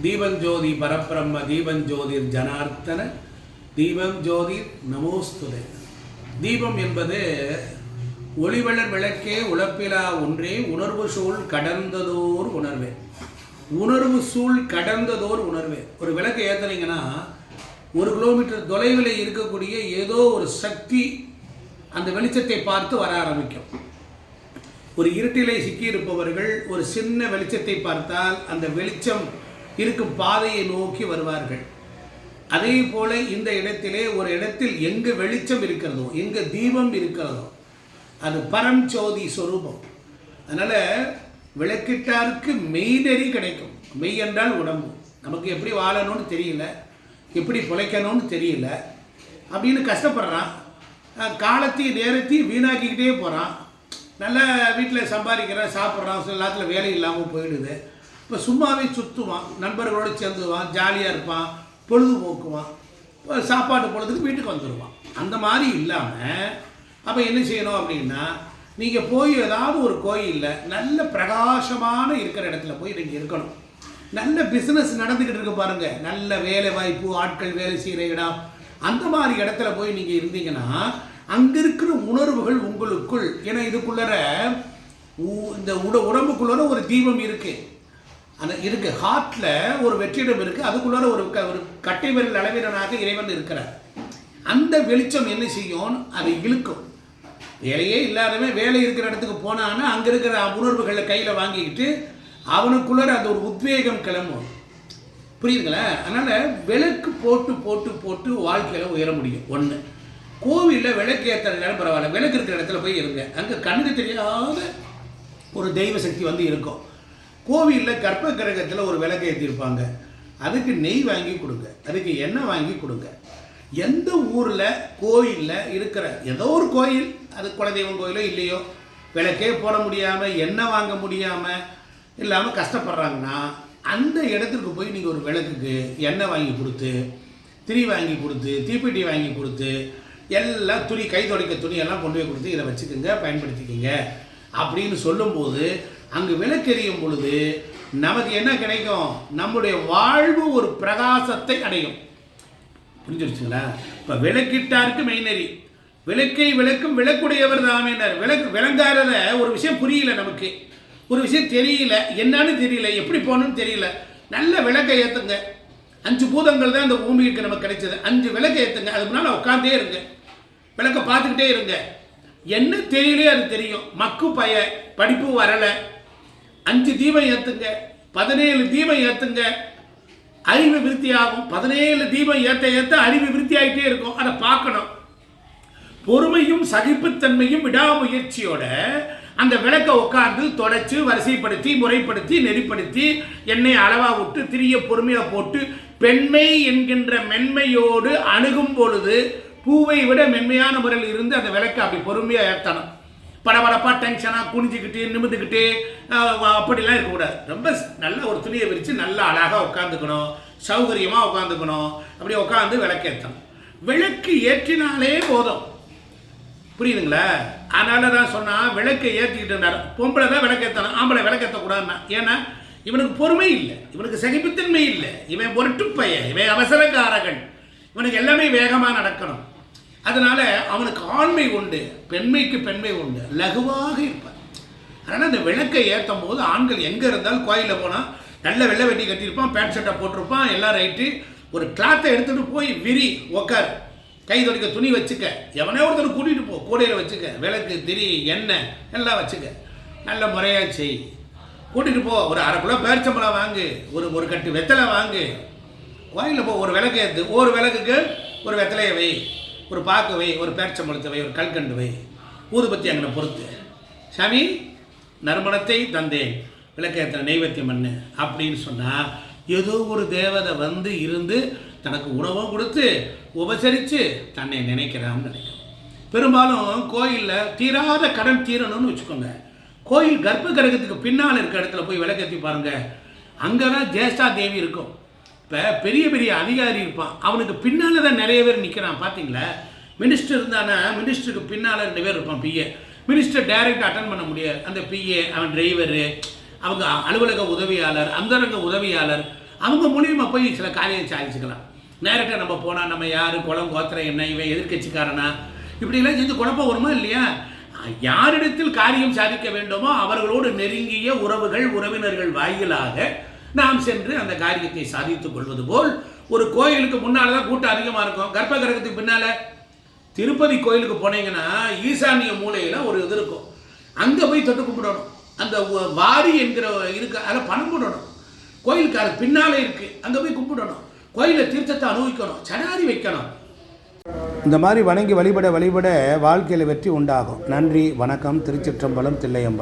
தீபஞ்சோதி பரபிரம்ம தீபஞ்சோதிர் ஜனார்த்தன தீபம் ஜோதிர் நமோஸ்துதே. தீபம் என்பது ஒளிவளர் விளக்கே உழப்பிலா ஒன்றே உணர்வு சூழ் கடந்ததோர் உணர்வே. உணர்வு சூழ் கடந்ததோர் உணர்வே. ஒரு விளக்கை ஏற்றுனீங்கன்னா ஒரு கிலோமீட்டர் தொலைவில் இருக்கக்கூடிய ஏதோ ஒரு சக்தி அந்த வெளிச்சத்தை பார்த்து வர ஆரம்பிக்கும். ஒரு இருட்டிலே சிக்கியிருப்பவர்கள் ஒரு சின்ன வெளிச்சத்தை பார்த்தால் அந்த வெளிச்சம் இருக்கும் பாதையை நோக்கி வருவார்கள். அதே போல இந்த இடத்திலே ஒரு இடத்தில் எங்கு வெளிச்சம் இருக்கிறதோ எங்கு தீபம் இருக்கிறதோ அது பரஞ்சோதி சொரூபம். அதனால் விளக்கிட்டாருக்கு மெய்நெறி கிடைக்கும். மெய் என்றால் உடம்பு. நமக்கு எப்படி வாழணும்னு தெரியல. எப்படி பிழைக்கணும்னு தெரியல. அப்படின்னு கஷ்டப்படுறான். காலத்தையும் நேரத்தையும் வீணாக்கிக்கிட்டே போகிறான் நல்லா வீட்டில் சம்பாதிக்கிறான் சாப்பிட்றான் சில நேரத்தில் வேலை இல்லாமல் போயிடுது. இப்போ சும்மாவே சுற்றுவான் நண்பர்களோடு சேர்ந்துவான் ஜாலியாக இருப்பான் பொழுதுபோக்குவான் இப்போ சாப்பாடு பொழுதுக்கு வீட்டுக்கு வந்துடுவான் அந்த மாதிரி இல்லாமல் அப்போ என்ன செய்யணும் அப்படின்னா நீங்கள் போய் ஏதாவது ஒரு கோயிலில் நல்ல பிரகாசமான இருக்கிற இடத்துல போய் நீங்கள் இருக்கணும். நல்ல பிஸ்னஸ் நடந்துக்கிட்டு இருக்கு பாருங்கள் நல்ல வேலை வாய்ப்பு ஆட்கள் வேலை செய்கிற இடம். அந்த மாதிரி இடத்துல போய் நீங்கள் இருந்தீங்கன்னா அங்கே இருக்கிற உணர்வுகள் உங்களுக்குள் ஏன்னா இதுக்குள்ளற உ- இந்த உட உடம்புக்குள்ளற ஒரு தீபம் இருக்குது அந்த இருக்கு. ஹார்ட்ல ஒரு வெற்றிடம் இருக்கு. அதுக்குள்ளார ஒரு க- ஒரு கட்டை விரல் அளவீரனாக இறைவன் இருக்கிறார். அந்த வெளிச்சம் என்ன செய்யும்? அதை இழுக்கும். வேலையே இல்லாதவன் வேலை இருக்கிற இடத்துக்கு போனான்னா அங்கே இருக்கிற உணர்வுகளை கையில் வாங்கிக்கிட்டு அவனுக்குள்ளார அந்த ஒரு உத்வேகம் கிளம்பும். புரியுதுங்களா? அதனால் விளக்கு போட்டு போட்டு போட்டு வாழ்க்கையில் உயர முடியும். ஒன்று கோவிலில் விளக்கு ஏற்றுறதுனாலும் பரவாயில்ல. விளக்கு இருக்கிற இடத்துல போய் இருங்க. அங்கே கண்ணுக்கு தெரியாத ஒரு தெய்வ சக்தி வந்து இருக்கும். கோவிலில் கற்ப கிரகத்தில் ஒரு விளக்கு ஏற்றிருப்பாங்க அதுக்கு நெய் வாங்கி கொடுங்க. அதுக்கு எண்ணெய் வாங்கி கொடுங்க. எந்த ஊரில் கோயிலில் இருக்கிற ஏதோ ஒரு கோயில் அது குலதெய்வம் கோயிலோ இல்லையோ விளக்கே போட முடியாமல் எண்ணெய் வாங்க முடியாமல் இல்லாமல் கஷ்டப்படுறாங்கன்னா அந்த இடத்துக்கு போய் நீங்கள் ஒரு விளக்குக்கு எண்ணெய் வாங்கி கொடுத்து திரி வாங்கி கொடுத்து தீப்பெட்டி வாங்கி கொடுத்து எல்லாம் துணி கை துடைக்க துணியெல்லாம் கொண்டு போய் கொடுத்து இதை வச்சுக்கோங்க பயன்படுத்திக்கோங்க. அப்படின்னு சொல்லும்போது அங்கு விளக்கெறியும் பொழுது நமக்கு என்ன கிடைக்கும்? நம்முடைய வாழ்வு ஒரு பிரகாசத்தை அடையும். புரிஞ்சிருச்சுங்களா? இப்போ விளக்கிட்டாருக்கு மெய்நெறி. விளக்கை விளக்கும் விளக்குடையவர் தாமேனார் விளக்கு விளங்காதத ஒரு விஷயம் புரியல நமக்கு. ஒரு விஷயம் தெரியல. என்னன்னு தெரியல. எப்படி போகணும்னு தெரியல. நல்ல விளக்கை ஏற்றுங்க அஞ்சு பூதங்கள் தான் இந்த பூமிக்கு நமக்கு கிடைச்சது. அஞ்சு விளக்கை ஏற்றுங்க அதுக்கு முன்னால் உட்காந்தே இருங்க. விளக்கை பார்த்துக்கிட்டே இருங்க. என்ன தெரியலையோ அது தெரியும். மக்கு பய படிப்பு வரலை. அஞ்சு தீபம் ஏற்றுங்க பதினேழு தீபம் ஏற்றுங்க அறிவு விருத்தி ஆகும் பதினேழு தீபம் ஏற்ற ஏற்ற அறிவு விருத்தி ஆகிட்டே இருக்கும். அதை பார்க்கணும். பொறுமையும் சகிப்புத்தன்மையும் விடாமுயற்சியோட அந்த விளக்கை உட்கார்ந்து தொடச்சு வரிசைப்படுத்தி முறைப்படுத்தி நெறிப்படுத்தி எண்ணெய் அளவா விட்டு திரிய பொறுமையாக போட்டு பெண்மை என்கின்ற மென்மையோடு அணுகும் பொழுது பூவை விட மென்மையான முறையில் இருந்து அந்த விளக்கை அப்படி பொறுமையாக ஏற்றணும் படபடப்பாக டென்ஷனாக குனிஞ்சிக்கிட்டு நிமிந்துக்கிட்டு அப்படிலாம் இருக்கக்கூடாது. ரொம்ப நல்ல ஒரு துணியை விரித்து நல்லா அழகாக உட்காந்துக்கணும் சௌகரியமாக உட்காந்துக்கணும் அப்படி உட்காந்து விளக்கேற்றணும் விளக்கு ஏற்றினாலே போதும். புரியுதுங்களா? அதனால தான் சொன்னால் விளக்கை ஏற்றிக்கிட்டு இருந்தார். பொம்பளை தான் விளக்கேற்றணும் ஆம்பளை விளக்கேற்றக்கூடாதுன்னா ஏன்னா இவனுக்கு பொறுமை இல்லை. இவனுக்கு சகிப்புத்தன்மை இல்லை. இவன் பொருட்டு பையன். இவன் அவசரக்காரகன். இவனுக்கு எல்லாமே வேகமாக நடக்கணும். அதனால் அவனுக்கு ஆண்மை உண்டு பெண்மைக்கு பெண்மை உண்டு. லகுவாக இருப்பான் அதனால் அந்த விளக்கை ஏற்றும் போது ஆண்கள் எங்கே இருந்தாலும் கோயிலில் போனால் நல்ல வெள்ளை வெட்டி கட்டியிருப்பான் பேண்ட் ஷர்ட்டை போட்டிருப்பான் எல்லாம் ரைட்டு ஒரு கிளாத்தை எடுத்துகிட்டு போய் விரி உக்கார். கை துடைக்க துணி வச்சுக்க. எவனே ஒருத்தர் கூட்டிகிட்டு போ கூடையில் வச்சுக்க. விளக்கு திரி எண்ணெய் எல்லாம் வச்சுக்க. நல்ல முறையாக செய். கூட்டிகிட்டு போ ஒரு அரை கிலோ பேரிச்சம்பளம் வாங்கு. ஒரு ஒரு கட்டு வெத்தலை வாங்கு. கோயிலில் போ ஒரு விளக்கு ஏற்று ஒரு விளக்குக்கு ஒரு வெத்தலையை வை. ஒரு பாக்குவை ஒரு பேரிச்சம்பழத்தை ஒரு கல்கண்டுவை ஊதுபத்தி அங்கே பொறுத்து. சாமி நறுமணத்தை தந்தேன். விளக்கேற்ற நெய்வேத்தியம் பண்ணு அப்படின்னு சொன்னால் ஏதோ ஒரு தேவதை வந்து இருந்து தனக்கு உணவும் கொடுத்து உபசரித்து தன்னை நினைக்கிறான்னு நினைக்கும் பெரும்பாலும் கோயிலில் தீராத கடன் தீரணும்னு வச்சுக்கோங்க. கோயில் கர்ப்ப கிரகத்துக்கு பின்னால் இருக்க இடத்துல போய் விளக்கேற்றி பாருங்கள் அங்கே தான் ஜேஷ்டா தேவி இருக்கும். இப்போ பெரிய பெரிய அதிகாரி இருப்பான். அவனுக்கு பின்னால் தான் நிறைய பேர் நிற்கிறான் பார்த்தீங்களா மினிஸ்டர் இருந்தானா மினிஸ்டருக்கு பின்னால் ரெண்டு பேர் இருப்பான் பிஏ மினிஸ்டர் டைரக்ட் அட்டன் பண்ண முடியாது. அந்த பிஏ அவன் டிரைவரு அவங்க அலுவலக உதவியாளர் அந்தரங்க உதவியாளர் அவங்க மூலியமாக போய் சில காரியம் சாதிச்சுக்கலாம். நேரட்டாக நம்ம போனால் நம்ம யார் குளம் கோத்திரம் என்ன இவன் எதிர்க்கட்சிக்காரனா? இப்படிலாம் செஞ்சு குழப்பம் வருமா இல்லையா? யாரிடத்தில் காரியம் சாதிக்க வேண்டுமோ அவர்களோடு நெருங்கிய உறவுகள் உறவினர்கள் வாயிலாக நாம் சென்று அந்த காரியத்தை சாதித்துக் கொள்வது போல் ஒரு கோயிலுக்கு முன்னால் தான் கூட்டம் அதிகமாக இருக்கும். கர்ப்ப கிரகத்துக்கு பின்னால் திருப்பதி கோயிலுக்கு போனீங்கன்னா ஈசானிய மூலையில் ஒரு இது இருக்கும். அங்கே போய் தொட்டு கும்பிடணும். அந்த வாரி என்கிற இருக்கு அதில் பணம் போடணும். கோயிலுக்கு அது பின்னாலே இருக்கு அங்கே போய் கும்பிடணும். கோயிலில் தீர்த்தத்தை அனுபவிக்கணும் சடாரி வைக்கணும். இந்த மாதிரி வணங்கி வழிபட வழிபட வாழ்க்கையில் வெற்றி உண்டாகும். நன்றி வணக்கம் திருச்சிற்றம்பலம் தில்லையம்பலம்.